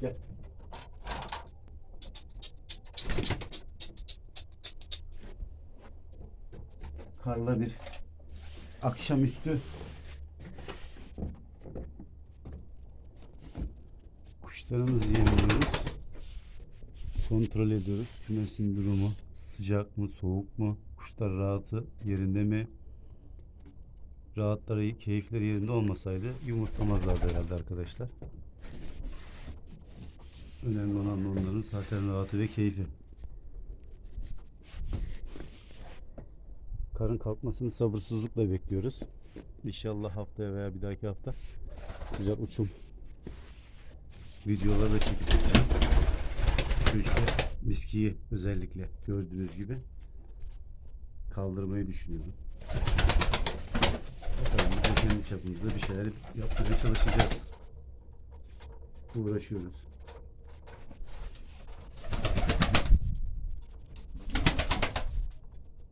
Gel. Karla bir akşamüstü kuşlarımızı yemliyoruz. Kontrol ediyoruz. Kümesin durumu sıcak mı, soğuk mu? Kuşlar rahatı yerinde mi? Rahatları, keyifleri yerinde olmasaydı yumurtlamazlardı herhalde arkadaşlar. Önemli olan onların zaten rahatı ve keyfi. Karın kalkmasını sabırsızlıkla bekliyoruz. İnşallah haftaya veya bir dahaki hafta güzel uçum videoları da çekip atacağım. Şu işte miskiyi özellikle gördüğünüz gibi kaldırmayı düşünüyorum. Bakalım biz de kendi çapımızda bir şeyler yapmaya çalışacağız. Uğraşıyoruz.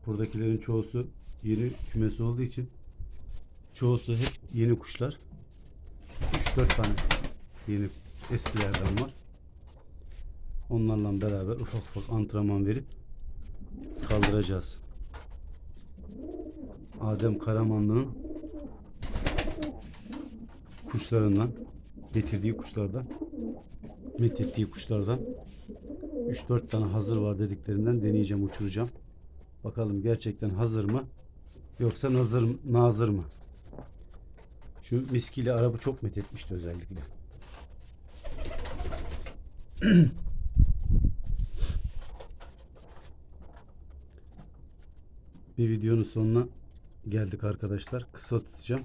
Buradakilerin çoğusu yeni kümesi olduğu için çoğusu hep yeni kuşlar. 3-4 tane yeni eskilerden var. Onlarla beraber ufak ufak antrenman verip kaldıracağız. Adem Karamanlı'nın kuşlarından getirdiği kuşlardan methettiği kuşlardan 3-4 tane hazır var dediklerinden deneyeceğim uçuracağım. Bakalım gerçekten hazır mı yoksa nazır, nazır mı? Şu miskiyle arabı çok methetmişti özellikle. Bir videonun sonuna geldik arkadaşlar. Kısa tutacağım.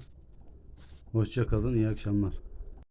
Hoşça kalın, iyi akşamlar.